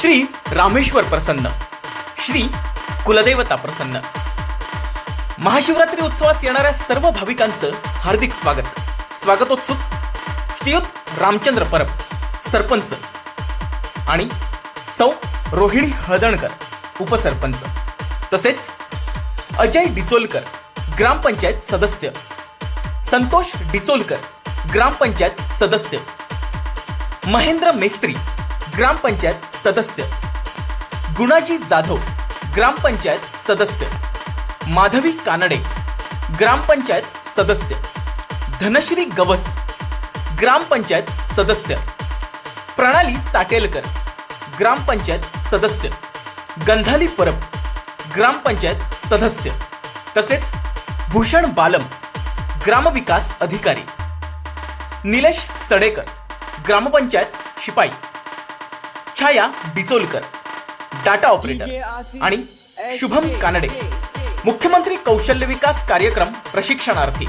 श्री रामेश्वर प्रसन्न श्री कुलदेवता प्रसन्न. महाशिवरात्री उत्सवास येणाऱ्या सर्व भाविकांचं हार्दिक स्वागत. स्वागतोत्सुक श्रीयुत रामचंद्र परब सरपंच आणि सौ रोहिणी हळदणकर उपसरपंच. तसेच अजय डिचोलकर ग्रामपंचायत सदस्य. संतोष डिचोलकर ग्रामपंचायत सदस्य. महेंद्र मेस्त्री ग्रामपंचायत सदस्य. गुणाजी जाधव ग्रामपंचायत सदस्य. माधवी कानडे ग्रामपंचायत सदस्य. धनश्री गवस ग्रामपंचायत सदस्य. प्रणाली साटेलकर ग्रामपंचायत सदस्य. गंधाली परब ग्रामपंचायत सदस्य. तसेच भूषण बालम ग्रामविकास अधिकारी. निलेश सडेकर ग्रामपंचायत शिपाई. छाया डिचोलकर डाटा ऑपरेटर आणि शुभम कानडे. मुख्यमंत्री कौशल्य विकास कार्यक्रम प्रशिक्षणार्थी.